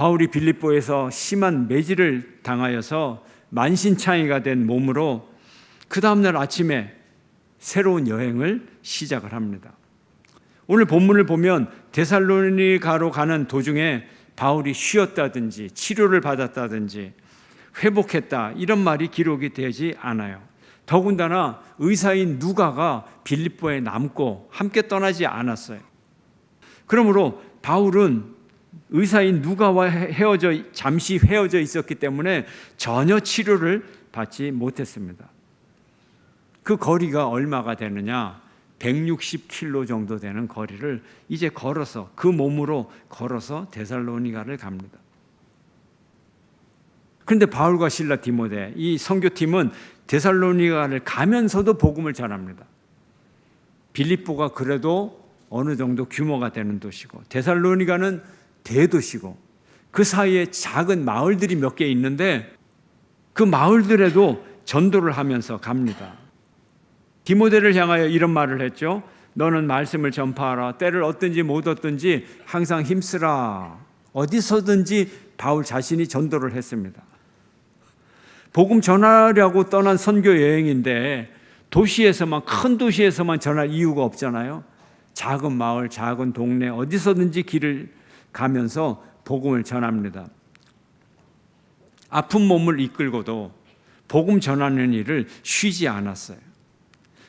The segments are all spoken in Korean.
바울이 빌립보에서 심한 매질을 당하여서 만신창이가 된 몸으로 그 다음날 아침에 새로운 여행을 시작을 합니다. 오늘 본문을 보면 데살로니가로 가는 도중에 바울이 쉬었다든지 치료를 받았다든지 회복했다 이런 말이 기록이 되지 않아요. 더군다나 의사인 누가가 빌립보에 남고 함께 떠나지 않았어요. 그러므로 바울은 의사인 누가와 헤어져 잠시 헤어져 있었기 때문에 전혀 치료를 받지 못했습니다. 그 거리가 얼마가 되느냐? 160km 정도 되는 거리를 이제 걸어서 그 몸으로 걸어서 데살로니가를 갑니다. 그런데 바울과 신라 디모데 이 선교팀은 데살로니가를 가면서도 복음을 전합니다. 빌립보가 그래도 어느 정도 규모가 되는 도시고 데살로니가는 대도시고 그 사이에 작은 마을들이 몇 개 있는데 그 마을들에도 전도를 하면서 갑니다. 디모데를 향하여 이런 말을 했죠. 너는 말씀을 전파하라. 때를 얻든지 못 얻든지 항상 힘쓰라. 어디서든지 바울 자신이 전도를 했습니다. 복음 전하려고 떠난 선교 여행인데 도시에서만 큰 도시에서만 전할 이유가 없잖아요. 작은 마을, 작은 동네 어디서든지 길을 가면서 복음을 전합니다. 아픈 몸을 이끌고도 복음 전하는 일을 쉬지 않았어요.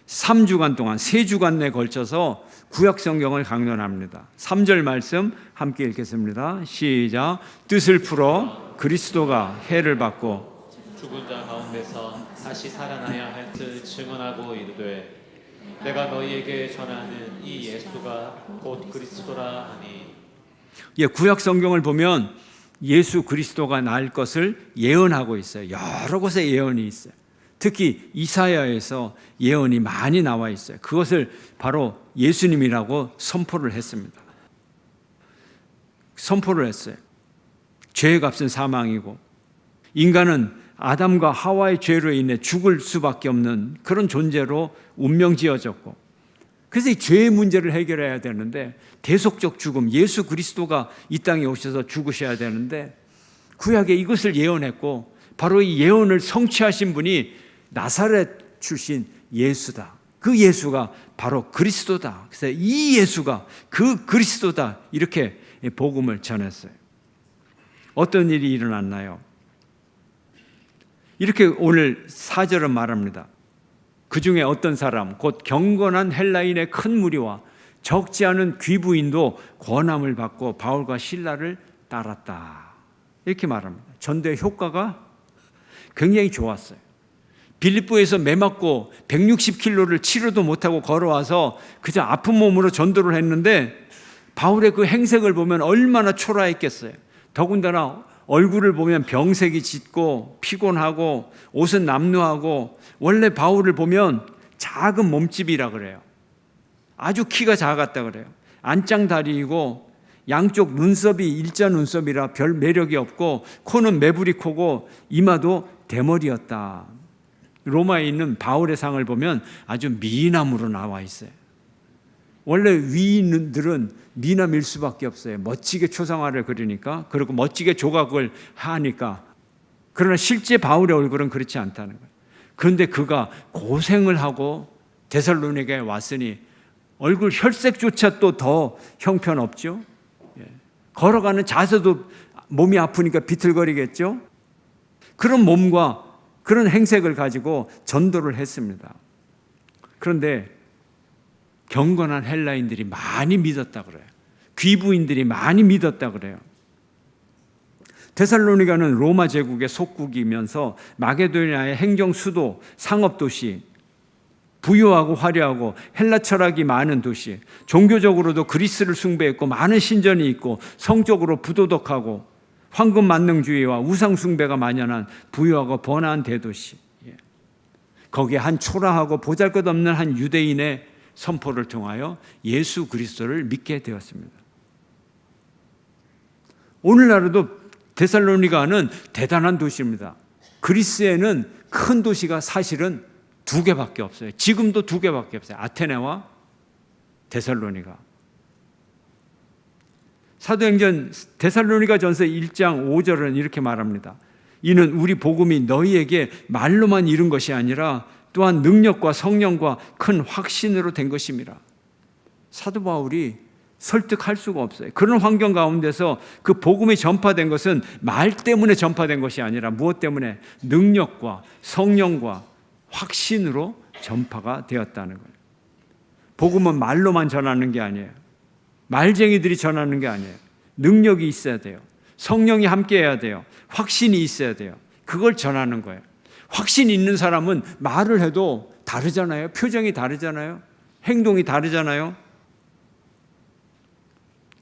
3주간 동안 3주간 내 걸쳐서 구약 성경을 강론합니다. 3절 말씀 함께 읽겠습니다. 시작. 뜻을 풀어 그리스도가 해를 받고 죽은 자 가운데서 다시 살아나야 할뜻 증언하고 이르되 내가 너희에게 전하는 이 예수가 곧 그리스도라 하니 예, 구약 성경을 보면 예수 그리스도가 날 것을 예언하고 있어요. 여러 곳에 예언이 있어요. 특히 이사야에서 예언이 많이 나와 있어요. 그것을 바로 예수님이라고 선포를 했습니다. 선포를 했어요. 죄의 값은 사망이고 인간은 아담과 하와의 죄로 인해 죽을 수밖에 없는 그런 존재로 운명 지어졌고 그래서 이 죄의 문제를 해결해야 되는데 대속적 죽음 예수 그리스도가 이 땅에 오셔서 죽으셔야 되는데 구약에 이것을 예언했고 바로 이 예언을 성취하신 분이 나사렛 출신 예수다. 그 예수가 바로 그리스도다. 그래서 이 예수가 그 그리스도다. 이렇게 복음을 전했어요. 어떤 일이 일어났나요? 이렇게 오늘 사절은 말합니다. 그 중에 어떤 사람, 곧 경건한 헬라인의 큰 무리와 적지 않은 귀부인도 권함을 받고 바울과 신라를 따랐다. 이렇게 말합니다. 전도의 효과가 굉장히 좋았어요. 빌립보에서 매 맞고 160킬로를 치료도 못하고 걸어와서 그저 아픈 몸으로 전도를 했는데 바울의 그 행색을 보면 얼마나 초라했겠어요. 더군다나 얼굴을 보면 병색이 짙고 피곤하고 옷은 남루하고 원래 바울을 보면 작은 몸집이라 그래요. 아주 키가 작았다 그래요. 안짱다리이고 양쪽 눈썹이 일자 눈썹이라 별 매력이 없고 코는 매부리 코고 이마도 대머리였다. 로마에 있는 바울의 상을 보면 아주 미남으로 나와 있어요. 원래 위인들은 미남일 수밖에 없어요. 멋지게 초상화를 그리니까 그리고 멋지게 조각을 하니까 그러나 실제 바울의 얼굴은 그렇지 않다는 거예요. 그런데 그가 고생을 하고 데살로니가에 왔으니 얼굴 혈색조차 또 더 형편없죠. 예. 걸어가는 자세도 몸이 아프니까 비틀거리겠죠. 그런 몸과 그런 행색을 가지고 전도를 했습니다. 그런데 경건한 헬라인들이 많이 믿었다 그래요. 귀부인들이 많이 믿었다 그래요. 데살로니가는 로마 제국의 속국이면서 마게도니아의 행정 수도, 상업 도시, 부유하고 화려하고 헬라 철학이 많은 도시, 종교적으로도 그리스를 숭배했고 많은 신전이 있고 성적으로 부도덕하고 황금 만능주의와 우상 숭배가 만연한 부유하고 번화한 대도시. 예. 거기에 한 초라하고 보잘것없는 한 유대인의 선포를 통하여 예수 그리스도를 믿게 되었습니다. 오늘날에도 데살로니가는 대단한 도시입니다. 그리스에는 큰 도시가 사실은 두 개밖에 없어요. 지금도 두 개밖에 없어요. 아테네와 데살로니가. 사도행전 데살로니가 전서 1장 5절은 이렇게 말합니다. 이는 우리 복음이 너희에게 말로만 이룬 것이 아니라 또한 능력과 성령과 큰 확신으로 된 것임이라. 사도 바울이 설득할 수가 없어요. 그런 환경 가운데서 그 복음이 전파된 것은 말 때문에 전파된 것이 아니라 무엇 때문에 능력과 성령과 확신으로 전파가 되었다는 거예요. 복음은 말로만 전하는 게 아니에요. 말쟁이들이 전하는 게 아니에요. 능력이 있어야 돼요. 성령이 함께 해야 돼요. 확신이 있어야 돼요. 그걸 전하는 거예요. 확신 있는 사람은 말을 해도 다르잖아요. 표정이 다르잖아요. 행동이 다르잖아요.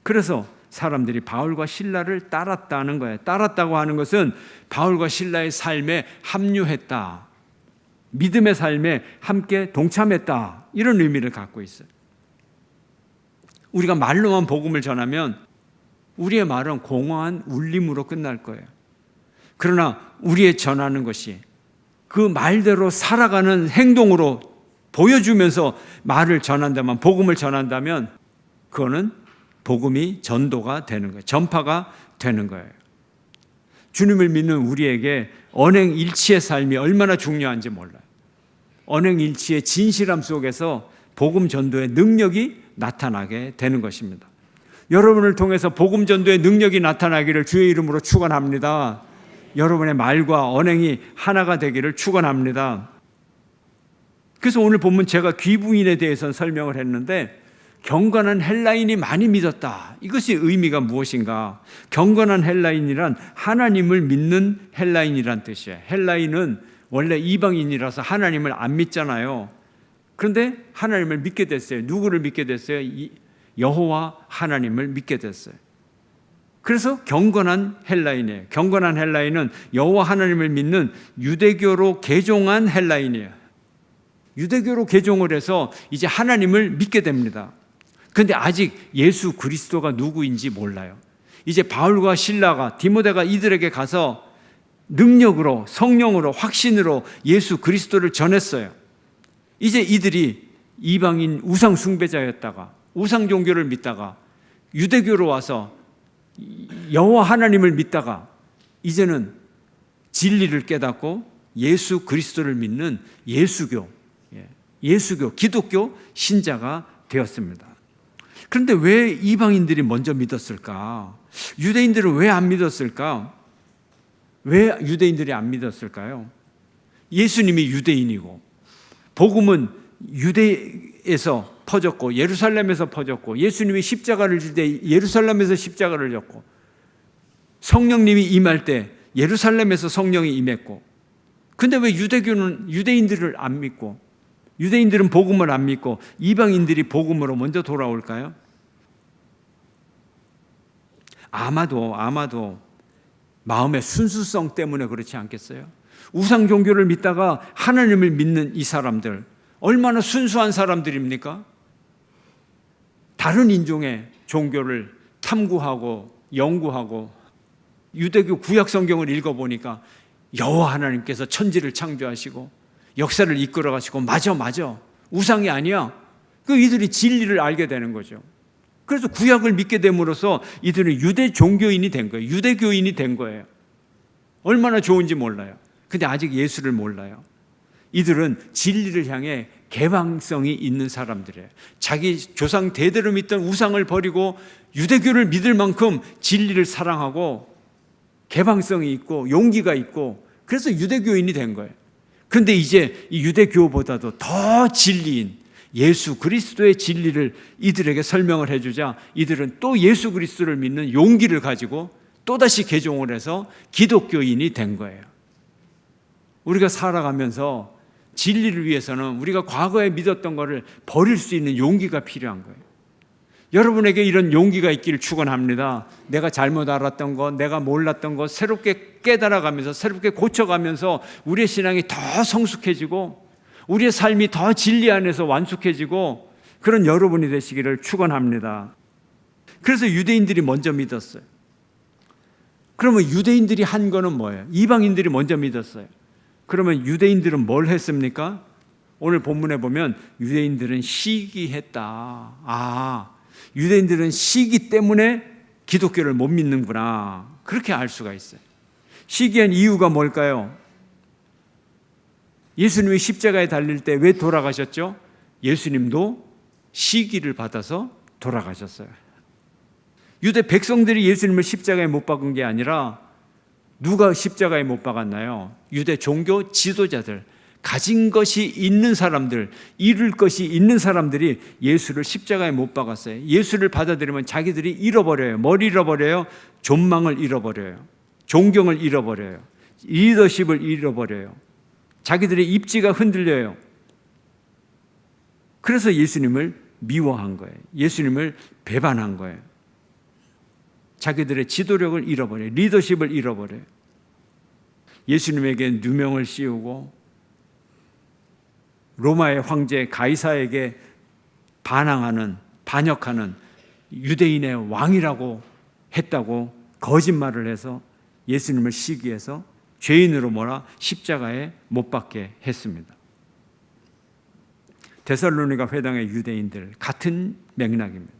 그래서 사람들이 바울과 신라를 따랐다는 거예요. 따랐다고 하는 것은 바울과 신라의 삶에 합류했다. 믿음의 삶에 함께 동참했다. 이런 의미를 갖고 있어요. 우리가 말로만 복음을 전하면 우리의 말은 공허한 울림으로 끝날 거예요. 그러나 우리의 전하는 것이 그 말대로 살아가는 행동으로 보여주면서 말을 전한다면, 복음을 전한다면, 그거는 복음이 전도가 되는 거예요. 전파가 되는 거예요. 주님을 믿는 우리에게 언행 일치의 삶이 얼마나 중요한지 몰라요. 언행 일치의 진실함 속에서 복음 전도의 능력이 나타나게 되는 것입니다. 여러분을 통해서 복음 전도의 능력이 나타나기를 주의 이름으로 축원합니다. 여러분의 말과 언행이 하나가 되기를 축원합니다. 그래서 오늘 본문 제가 귀부인에 대해서 설명을 했는데 경건한 헬라인이 많이 믿었다. 이것이 의미가 무엇인가? 경건한 헬라인이란 하나님을 믿는 헬라인이란 뜻이에요. 헬라인은 원래 이방인이라서 하나님을 안 믿잖아요. 그런데 하나님을 믿게 됐어요. 누구를 믿게 됐어요? 여호와 하나님을 믿게 됐어요. 그래서 경건한 헬라인이에요. 경건한 헬라인은 여호와 하나님을 믿는 유대교로 개종한 헬라인이에요. 유대교로 개종을 해서 이제 하나님을 믿게 됩니다. 근데 아직 예수 그리스도가 누구인지 몰라요. 이제 바울과 신라가 디모데가 이들에게 가서 능력으로 성령으로 확신으로 예수 그리스도를 전했어요. 이제 이들이 이방인 우상 숭배자였다가 우상 종교를 믿다가 유대교로 와서 여호와 하나님을 믿다가 이제는 진리를 깨닫고 예수 그리스도를 믿는 예수교, 예, 예수교, 기독교 신자가 되었습니다. 그런데 왜 이방인들이 먼저 믿었을까? 유대인들은 왜 안 믿었을까? 왜 유대인들이 안 믿었을까요? 예수님이 유대인이고, 복음은 유대에서 퍼졌고, 예루살렘에서 퍼졌고, 예수님이 십자가를 질 때 예루살렘에서 십자가를 졌고, 성령님이 임할 때 예루살렘에서 성령이 임했고, 근데 왜 유대교는 유대인들을 안 믿고, 유대인들은 복음을 안 믿고 이방인들이 복음으로 먼저 돌아올까요? 아마도 아마도 마음의 순수성 때문에 그렇지 않겠어요? 우상 종교를 믿다가 하나님을 믿는 이 사람들 얼마나 순수한 사람들입니까? 다른 인종의 종교를 탐구하고 연구하고 유대교 구약 성경을 읽어 보니까 여호와 하나님께서 천지를 창조하시고 역사를 이끌어 가시고 맞아 맞아 우상이 아니야. 그 이들이 진리를 알게 되는 거죠. 그래서 구약을 믿게 됨으로써 이들은 유대 종교인이 된 거예요. 유대교인이 된 거예요. 얼마나 좋은지 몰라요. 근데 아직 예수를 몰라요. 이들은 진리를 향해 개방성이 있는 사람들이에요. 자기 조상 대대로 믿던 우상을 버리고 유대교를 믿을 만큼 진리를 사랑하고 개방성이 있고 용기가 있고 그래서 유대교인이 된 거예요. 그런데 이제 이 유대교보다도 더 진리인 예수 그리스도의 진리를 이들에게 설명을 해주자 이들은 또 예수 그리스도를 믿는 용기를 가지고 또다시 개종을 해서 기독교인이 된 거예요. 우리가 살아가면서 진리를 위해서는 우리가 과거에 믿었던 것을 버릴 수 있는 용기가 필요한 거예요. 여러분에게 이런 용기가 있기를 축원합니다. 내가 잘못 알았던 것, 내가 몰랐던 것 새롭게 깨달아가면서 새롭게 고쳐가면서 우리의 신앙이 더 성숙해지고 우리의 삶이 더 진리 안에서 완숙해지고 그런 여러분이 되시기를 축원합니다. 그래서 유대인들이 먼저 믿었어요. 그러면 유대인들이 한 거는 뭐예요? 이방인들이 먼저 믿었어요. 그러면 유대인들은 뭘 했습니까? 오늘 본문에 보면 유대인들은 시기했다. 아, 유대인들은 시기 때문에 기독교를 못 믿는구나. 그렇게 알 수가 있어요. 시기한 이유가 뭘까요? 예수님이 십자가에 달릴 때 왜 돌아가셨죠? 예수님도 시기를 받아서 돌아가셨어요. 유대 백성들이 예수님을 십자가에 못 박은 게 아니라 누가 십자가에 못 박았나요? 유대 종교 지도자들, 가진 것이 있는 사람들, 이룰 것이 있는 사람들이 예수를 십자가에 못 박았어요. 예수를 받아들이면 자기들이 잃어버려요. 뭘 잃어버려요? 존망을 잃어버려요. 존경을 잃어버려요. 리더십을 잃어버려요. 자기들의 입지가 흔들려요. 그래서 예수님을 미워한 거예요. 예수님을 배반한 거예요. 자기들의 지도력을 잃어버려요. 리더십을 잃어버려요. 예수님에게 누명을 씌우고 로마의 황제 가이사에게 반항하는 반역하는 유대인의 왕이라고 했다고 거짓말을 해서 예수님을 시기해서 죄인으로 몰아 십자가에 못 박게 했습니다. 데살로니가 회당의 유대인들 같은 맥락입니다.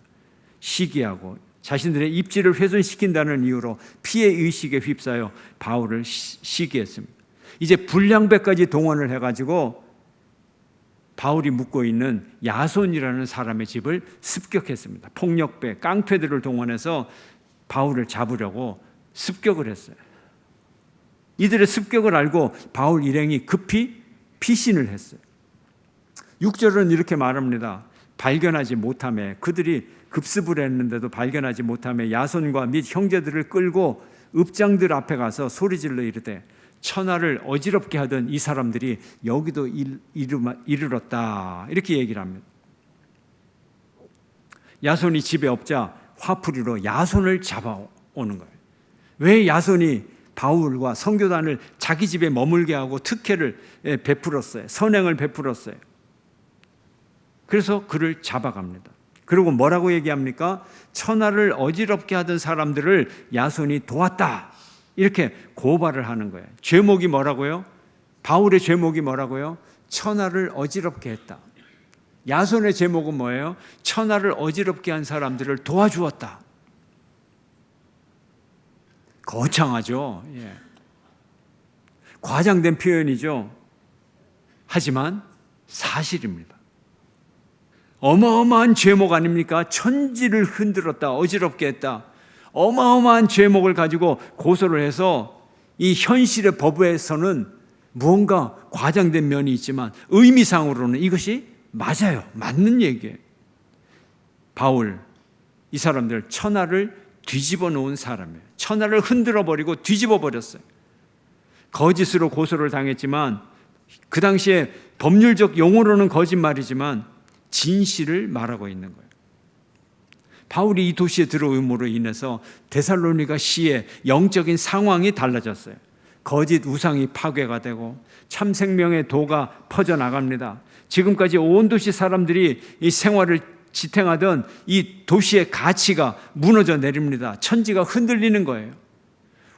시기하고 자신들의 입지를 훼손시킨다는 이유로 피해 의식에 휩싸여 바울을 시기했습니다. 이제 불량배까지 동원을 해가지고 바울이 묵고 있는 야손이라는 사람의 집을 습격했습니다. 폭력배, 깡패들을 동원해서 바울을 잡으려고 습격을 했어요. 이들의 습격을 알고 바울 일행이 급히 피신을 했어요. 6절은 이렇게 말합니다. 발견하지 못함에 그들이 급습을 했는데도 발견하지 못함에 야손과 및 형제들을 끌고 읍장들 앞에 가서 소리질러 이르되 천하를 어지럽게 하던 이 사람들이 여기도 이르렀다 이렇게 얘기를 합니다. 야손이 집에 없자 화풀이로 야손을 잡아오는 거예요. 왜 야손이 바울과 성교단을 자기 집에 머물게 하고 특혜를 베풀었어요. 선행을 베풀었어요. 그래서 그를 잡아갑니다. 그리고 뭐라고 얘기합니까? 천하를 어지럽게 하던 사람들을 야손이 도왔다. 이렇게 고발을 하는 거예요. 죄목이 뭐라고요? 바울의 죄목이 뭐라고요? 천하를 어지럽게 했다. 야손의 제목은 뭐예요? 천하를 어지럽게 한 사람들을 도와주었다. 거창하죠. 예. 과장된 표현이죠. 하지만 사실입니다. 어마어마한 죄목 아닙니까? 천지를 흔들었다, 어지럽게 했다. 어마어마한 죄목을 가지고 고소를 해서 이 현실의 법에서는 무언가 과장된 면이 있지만 의미상으로는 이것이 맞아요. 맞는 얘기예요. 바울, 이 사람들 천하를 뒤집어 놓은 사람이에요. 천하를 흔들어 버리고 뒤집어 버렸어요. 거짓으로 고소를 당했지만 그 당시에 법률적 용어로는 거짓말이지만 진실을 말하고 있는 거예요. 바울이 이 도시에 들어옴으로 인해서 데살로니가 시의 영적인 상황이 달라졌어요. 거짓 우상이 파괴가 되고 참 생명의 도가 퍼져 나갑니다. 지금까지 온 도시 사람들이 이 생활을 지탱하던 이 도시의 가치가 무너져 내립니다. 천지가 흔들리는 거예요.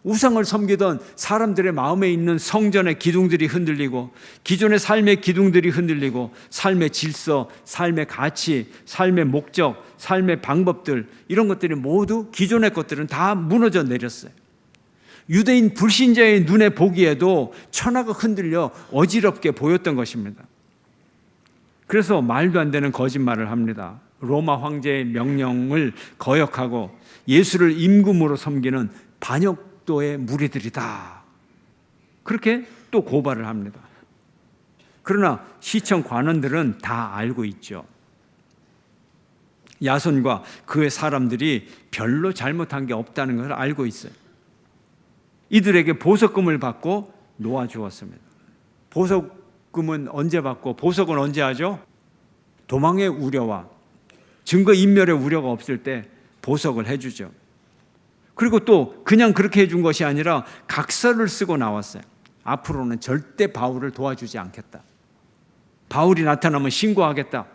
우상을 섬기던 사람들의 마음에 있는 성전의 기둥들이 흔들리고 기존의 삶의 기둥들이 흔들리고 삶의 질서, 삶의 가치, 삶의 목적, 삶의 방법들 이런 것들이 모두 기존의 것들은 다 무너져 내렸어요. 유대인 불신자의 눈에 보기에도 천하가 흔들려 어지럽게 보였던 것입니다. 그래서 말도 안 되는 거짓말을 합니다. 로마 황제의 명령을 거역하고 예수를 임금으로 섬기는 반역 도의 무리들이다. 그렇게 또 고발을 합니다. 그러나 시청 관원들은 다 알고 있죠. 야손과 그의 사람들이 별로 잘못한 게 없다는 것을 알고 있어요. 이들에게 보석금을 받고 놓아 주었습니다. 보석금은 언제 받고 보석은 언제 하죠? 도망의 우려와 증거 인멸의 우려가 없을 때 보석을 해 주죠. 그리고 또 그냥 그렇게 해준 것이 아니라 각서를 쓰고 나왔어요. 앞으로는 절대 바울을 도와주지 않겠다. 바울이 나타나면 신고하겠다.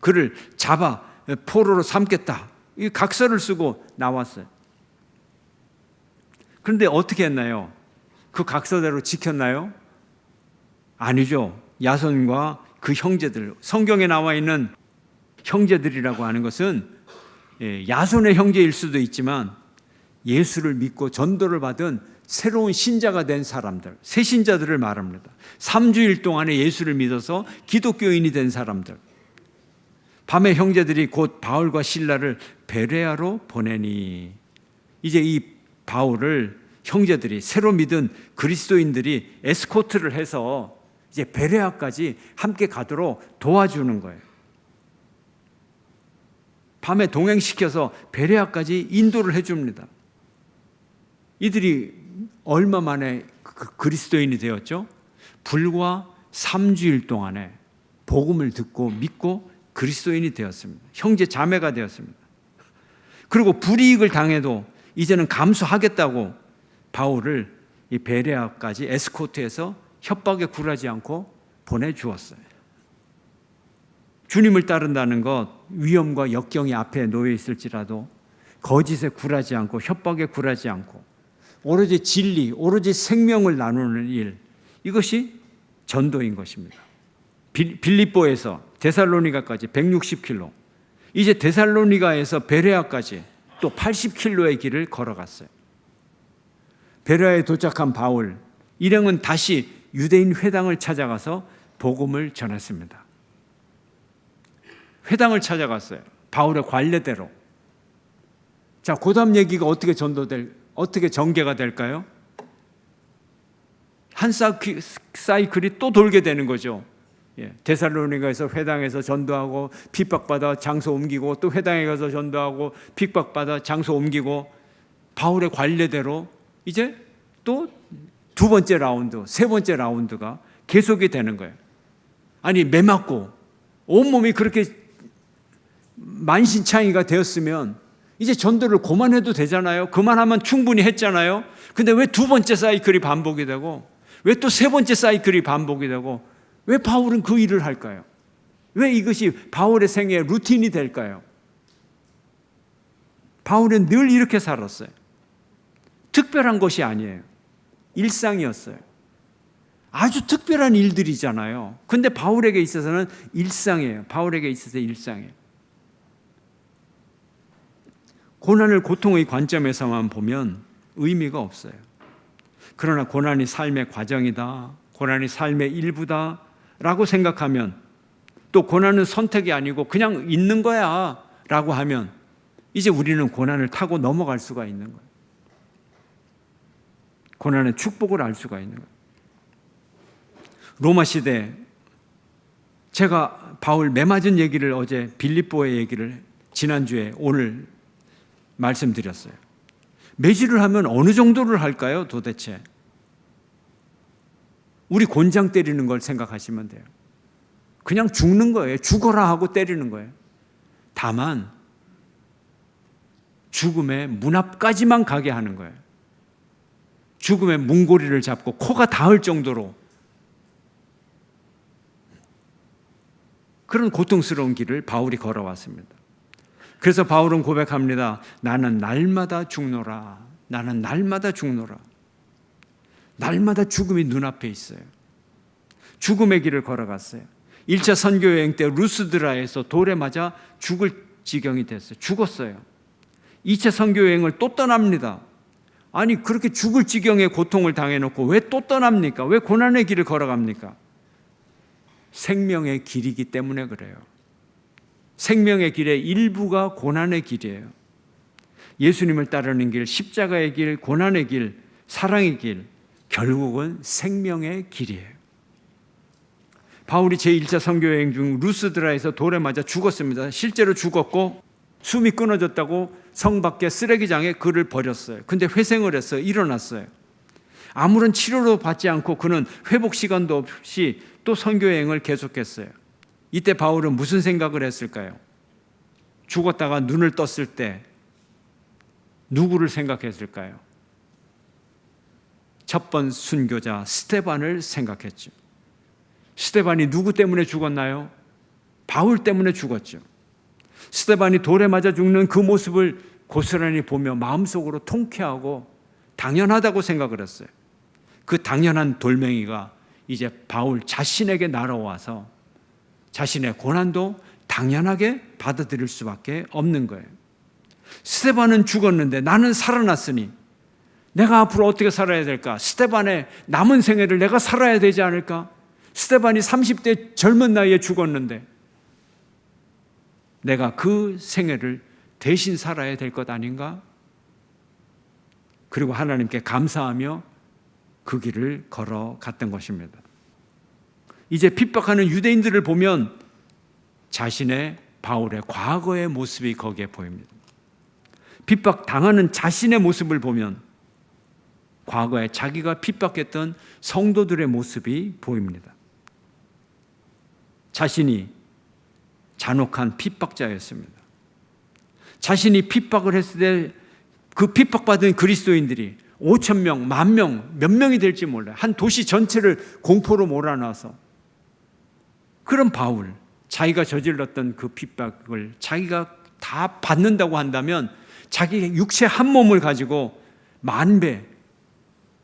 그를 잡아 포로로 삼겠다. 이 각서를 쓰고 나왔어요. 그런데 어떻게 했나요? 그 각서대로 지켰나요? 아니죠. 야손과 그 형제들, 성경에 나와 있는 형제들이라고 하는 것은 예, 야손의 형제일 수도 있지만 예수를 믿고 전도를 받은 새로운 신자가 된 사람들, 새 신자들을 말합니다. 3주일 동안에 예수를 믿어서 기독교인이 된 사람들. 밤에 형제들이 곧 바울과 신라를 베레아로 보내니 이제 이 바울을 형제들이 새로 믿은 그리스도인들이 에스코트를 해서 이제 베레아까지 함께 가도록 도와주는 거예요. 밤에 동행시켜서 베레아까지 인도를 해줍니다. 이들이 얼마 만에 그- 그리스도인이 되었죠? 불과 3주일 동안에 복음을 듣고 믿고 그리스도인이 되었습니다. 형제 자매가 되었습니다. 그리고 불이익을 당해도 이제는 감수하겠다고 바울을 이 베레아까지 에스코트해서 협박에 굴하지 않고 보내주었어요. 주님을 따른다는 것 위험과 역경이 앞에 놓여 있을지라도 거짓에 굴하지 않고 협박에 굴하지 않고 오로지 진리, 오로지 생명을 나누는 일 이것이 전도인 것입니다. 빌- 빌립보에서 데살로니가까지 160킬로, 이제 데살로니가에서 베레아까지 또 80킬로의 길을 걸어갔어요. 베레아에 도착한 바울, 일행은 다시 유대인 회당을 찾아가서 복음을 전했습니다. 회당을 찾아갔어요. 바울의 관례대로. 자, 고담 얘기가 어떻게 전도될, 어떻게 전개가 될까요? 한 사이클- 사이클이 또 돌게 되는 거죠. 예, 데살로니가에서 회당에서 전도하고 핍박받아 장소 옮기고 또 회당에 가서 전도하고 핍박받아 장소 옮기고 바울의 관례대로 이제 또 두 번째 라운드, 세 번째 라운드가 계속이 되는 거예요. 아니 매 맞고 온몸이 그렇게 만신창이가 되었으면 이제 전도를 그만해도 되잖아요. 그만하면 충분히 했잖아요. 근데 왜 두 번째 사이클이 반복이 되고 왜 또 세 번째 사이클이 반복이 되고 왜 바울은 그 일을 할까요? 왜 이것이 바울의 생애의 루틴이 될까요? 바울은 늘 이렇게 살았어요. 특별한 것이 아니에요. 일상이었어요. 아주 특별한 일들이잖아요. 근데 바울에게 있어서는 일상이에요. 바울에게 있어서 일상이에요. 고난을 고통의 관점에서만 보면 의미가 없어요. 그러나 고난이 삶의 과정이다. 고난이 삶의 일부다. 라고 생각하면 또 고난은 선택이 아니고 그냥 있는 거야. 라고 하면 이제 우리는 고난을 타고 넘어갈 수가 있는 거예요. 고난의 축복을 알 수가 있는 거예요. 로마 시대 제가 바울 매맞은 얘기를 어제 빌립보의 얘기를 지난주에 오늘 말씀드렸어요. 매질을 하면 어느 정도를 할까요, 도대체? 우리 곤장 때리는 걸 생각하시면 돼요. 그냥 죽는 거예요. 죽어라 하고 때리는 거예요. 다만, 죽음의 문 앞까지만 가게 하는 거예요. 죽음의 문고리를 잡고 코가 닿을 정도로 그런 고통스러운 길을 바울이 걸어왔습니다. 그래서 바울은 고백합니다. 나는 날마다 죽노라. 나는 날마다 죽노라. 날마다 죽음이 눈앞에 있어요. 죽음의 길을 걸어갔어요. 1차 선교 여행 때 루스드라에서 돌에 맞아 죽을 지경이 됐어요. 죽었어요. 2차 선교 여행을 또 떠납니다. 아니 그렇게 죽을 지경의 고통을 당해놓고 왜 또 떠납니까? 왜 고난의 길을 걸어갑니까? 생명의 길이기 때문에 그래요. 생명의 길의 일부가 고난의 길이에요. 예수님을 따르는 길, 십자가의 길, 고난의 길, 사랑의 길, 결국은 생명의 길이에요. 바울이 제1차 선교 여행 중 루스드라에서 돌에 맞아 죽었습니다. 실제로 죽었고 숨이 끊어졌다고 성 밖에 쓰레기장에 그를 버렸어요. 근데 회생을 했어요. 일어났어요. 아무런 치료도 받지 않고 그는 회복 시간도 없이 또 선교 여행을 계속했어요. 이때 바울은 무슨 생각을 했을까요? 죽었다가 눈을 떴을 때 누구를 생각했을까요? 첫 번 순교자 스테반을 생각했죠. 스테반이 누구 때문에 죽었나요? 바울 때문에 죽었죠. 스테반이 돌에 맞아 죽는 그 모습을 고스란히 보며 마음속으로 통쾌하고 당연하다고 생각을 했어요. 그 당연한 돌멩이가 이제 바울 자신에게 날아와서 자신의 고난도 당연하게 받아들일 수밖에 없는 거예요. 스테반은 죽었는데 나는 살아났으니 내가 앞으로 어떻게 살아야 될까? 스테반의 남은 생애를 내가 살아야 되지 않을까? 스테반이 30대 젊은 나이에 죽었는데 내가 그 생애를 대신 살아야 될 것 아닌가? 그리고 하나님께 감사하며 그 길을 걸어갔던 것입니다. 이제 핍박하는 유대인들을 보면 자신의 바울의 과거의 모습이 거기에 보입니다. 핍박 당하는 자신의 모습을 보면 과거에 자기가 핍박했던 성도들의 모습이 보입니다. 자신이 잔혹한 핍박자였습니다. 자신이 핍박을 했을 때 그 핍박받은 그리스도인들이 5천 명, 만 명, 몇 명이 될지 몰라요. 한 도시 전체를 공포로 몰아넣어서 그런 바울, 자기가 저질렀던 그 핍박을 자기가 다 받는다고 한다면 자기 육체 한 몸을 가지고 만 배,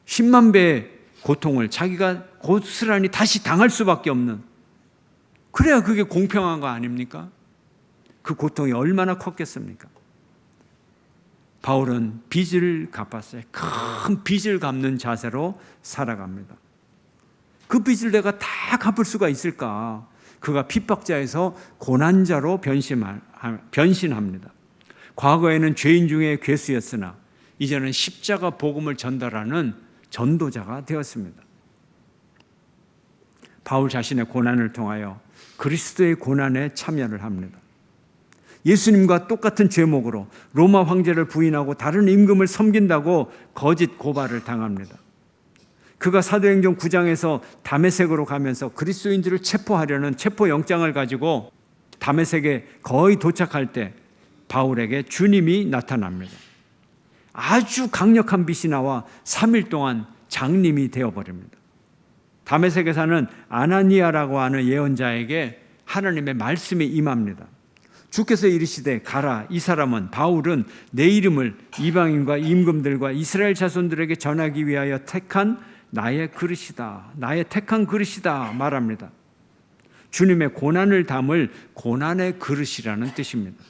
10만 배의 고통을 자기가 고스란히 다시 당할 수밖에 없는 그래야 그게 공평한 거 아닙니까? 그 고통이 얼마나 컸겠습니까? 바울은 빚을 갚았어요. 큰 빚을 갚는 자세로 살아갑니다. 그 빚을 내가 다 갚을 수가 있을까? 그가 핍박자에서 고난자로 변신합니다. 과거에는 죄인 중에 괴수였으나 이제는 십자가 복음을 전달하는 전도자가 되었습니다. 바울 자신의 고난을 통하여 그리스도의 고난에 참여를 합니다. 예수님과 똑같은 죄목으로 로마 황제를 부인하고 다른 임금을 섬긴다고 거짓 고발을 당합니다. 그가 사도행전 9장에서 다메섹으로 가면서 그리스도인들을 체포하려는 체포 영장을 가지고 다메섹에 거의 도착할 때 바울에게 주님이 나타납니다. 아주 강력한 빛이 나와 3일 동안 장님이 되어버립니다. 다메섹에 사는 아나니아라고 하는 예언자에게 하나님의 말씀이 임합니다. 주께서 이르시되 가라 이 사람은 바울은 내 이름을 이방인과 임금들과 이스라엘 자손들에게 전하기 위하여 택한 나의 그릇이다. 나의 택한 그릇이다 말합니다. 주님의 고난을 담을 고난의 그릇이라는 뜻입니다.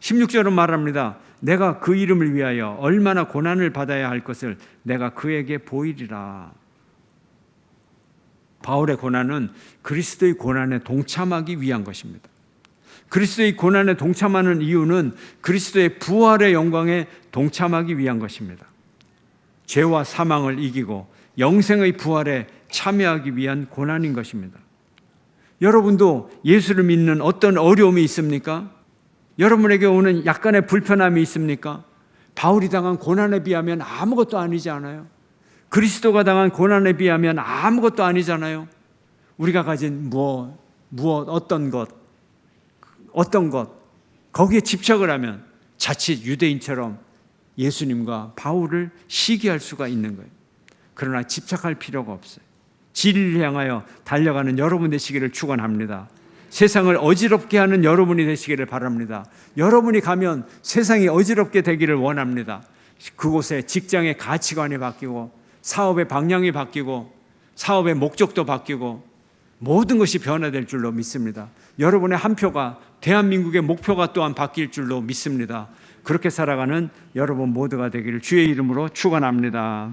16절은 말합니다. 내가 그 이름을 위하여 얼마나 고난을 받아야 할 것을 내가 그에게 보이리라. 바울의 고난은 그리스도의 고난에 동참하기 위한 것입니다. 그리스도의 고난에 동참하는 이유는 그리스도의 부활의 영광에 동참하기 위한 것입니다. 죄와 사망을 이기고 영생의 부활에 참여하기 위한 고난인 것입니다. 여러분도 예수를 믿는 어떤 어려움이 있습니까? 여러분에게 오는 약간의 불편함이 있습니까? 바울이 당한 고난에 비하면 아무것도 아니지 않아요? 그리스도가 당한 고난에 비하면 아무것도 아니잖아요. 우리가 가진 무엇, 무엇, 어떤 것, 어떤 것, 거기에 집착을 하면 자칫 유대인처럼 예수님과 바울을 시기할 수가 있는 거예요. 그러나 집착할 필요가 없어요. 진리를 향하여 달려가는 여러분 되시기를 축원합니다. 세상을 어지럽게 하는 여러분이 되시기를 바랍니다. 여러분이 가면 세상이 어지럽게 되기를 원합니다. 그곳에 직장의 가치관이 바뀌고 사업의 방향이 바뀌고 사업의 목적도 바뀌고 모든 것이 변화될 줄로 믿습니다. 여러분의 한 표가 대한민국의 목표가 또한 바뀔 줄로 믿습니다. 그렇게 살아가는 여러분 모두가 되기를 주의 이름으로 축원합니다.